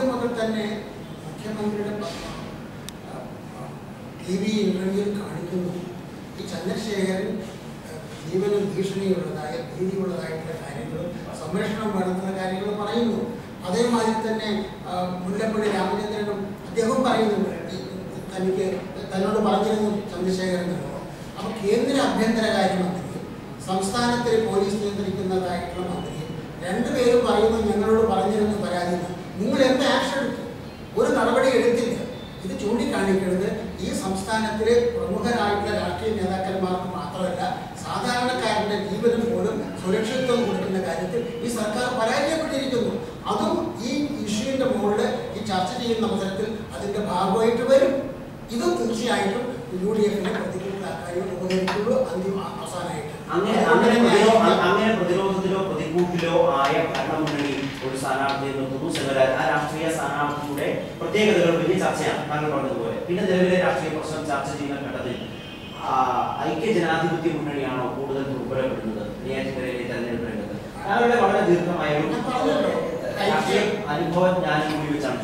ആദ്യം മുതൽ തന്നെ മുഖ്യമന്ത്രിയുടെ ടി വി ഇന്റർവ്യൂവിൽ കാണിക്കുന്നു. ഈ ചന്ദ്രശേഖരൻ ജീവന ഭീഷണിയുള്ളതായ ഭീതിയുള്ളതായിട്ടുള്ള കാര്യങ്ങളും സംരക്ഷണം വേണമെന്നുള്ള കാര്യങ്ങൾ പറയുന്നു. അതേമാതിരി തന്നെ മുല്ലപ്പള്ളി രാമചന്ദ്രനും അദ്ദേഹം പറയുന്നുണ്ട്. തനിക്ക് തന്നോട് പറഞ്ഞിരുന്നു ചന്ദ്രശേഖരൻ അപ്പോൾ കേന്ദ്ര ആഭ്യന്തര കാര്യമന്ത്രി സംസ്ഥാനത്തെ പോലീസ് നിയന്ത്രിക്കുന്നതായിട്ടുള്ള മന്ത്രി രണ്ടുപേരും പറയുന്നു ഞങ്ങളോട് പറഞ്ഞിരുന്നു പരാതി. നിങ്ങൾ ചൂണ്ടിക്കാണിക്കുന്നത് ഈ സംസ്ഥാനത്തിലെ പ്രമുഖരായിട്ടുള്ള രാഷ്ട്രീയ നേതാക്കന്മാർക്ക് മാത്രമല്ല സാധാരണക്കാരുടെ ജീവനും പോലും സുരക്ഷിതത്വം കൊടുക്കുന്ന കാര്യത്തിൽ ഈ സർക്കാർ പരാജയപ്പെട്ടിരിക്കുന്നു. അതും ഈ ഇഷ്യൂവിന്റെ മുകളിൽ ഈ ചർച്ച ചെയ്യുന്ന അവസരത്തിൽ അതിന്റെ ഭാഗമായിട്ട് വരും. ഇത് തീർച്ചയായിട്ടും യു ഡി എഫിനെ പ്രതികൂട്ടിലാക്കാനും ഉപകരിക്കുള്ളൂ. അന്തിമ അവസാനമായിട്ട്. അങ്ങനെ പ്രതിരോധത്തിലോ പ്രതികൂട്ടിലോ ആയ ഭരണമുന്നണി ഒരു സ്ഥാനാർത്ഥിയെ നിർത്തുന്നു. ശിവരാജ് ആ പ്രത്യേകതകൾ വലിയ ചർച്ചയാണ്. താങ്കൾ പറഞ്ഞതുപോലെ. പിന്നെ നിലവിലെ രാഷ്ട്രീയ പ്രശ്നം ചർച്ച ചെയ്യുന്ന ഘട്ടത്തിൽ ഐക്യ ജനാധിപത്യ മുന്നണിയാണോ കൂടുതൽ ദുർബലപ്പെടുന്നത്? നെയ്യാറ്റിൻകരയിലെ തെരഞ്ഞെടുപ്പ് രംഗത്ത് താങ്കളുടെ വളരെ ദീർഘമായ ഒരു. രാഷ്ട്രീയ അനുഭവം ഞാനും കൂടി വെച്ചാണ്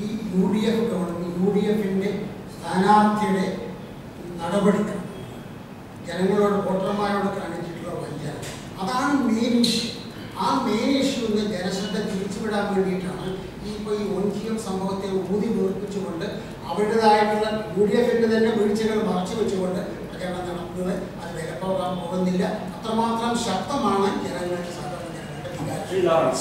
ഈ U D F government U D എഫിന്റെ സ്ഥാനാർത്ഥിയുടെ നടപടിക്രമം ജനങ്ങളോട് വോട്ടർമാരോട് കാണിച്ചിട്ടുള്ള വഞ്ചന അതാണ് മെയിൻ ഇഷ്യൂ ആ മെയിൻ ഇഷ്യൂന്ന് ജനശ്രദ്ധ തിരിച്ചുവിടാൻ വേണ്ടിയിട്ടാണ് ഈ ഇപ്പോൾ ഈ ഒൻ ജി സംഭവത്തെ ഊതി മുറിപ്പിച്ചുകൊണ്ട് അവരുടേതായിട്ടുള്ള യു ഡി എഫിന്റെ തന്നെ വീഴ്ചകൾ മറച്ചു വെച്ചുകൊണ്ട് പ്രചരണം നടത്തുന്നത് അത് വിലപ്പോകാൻ പോകുന്നില്ല. അത്രമാത്രം ശക്തമാണ് ജനങ്ങളുടെ സാധാരണ ജനങ്ങളുടെ വികാരം.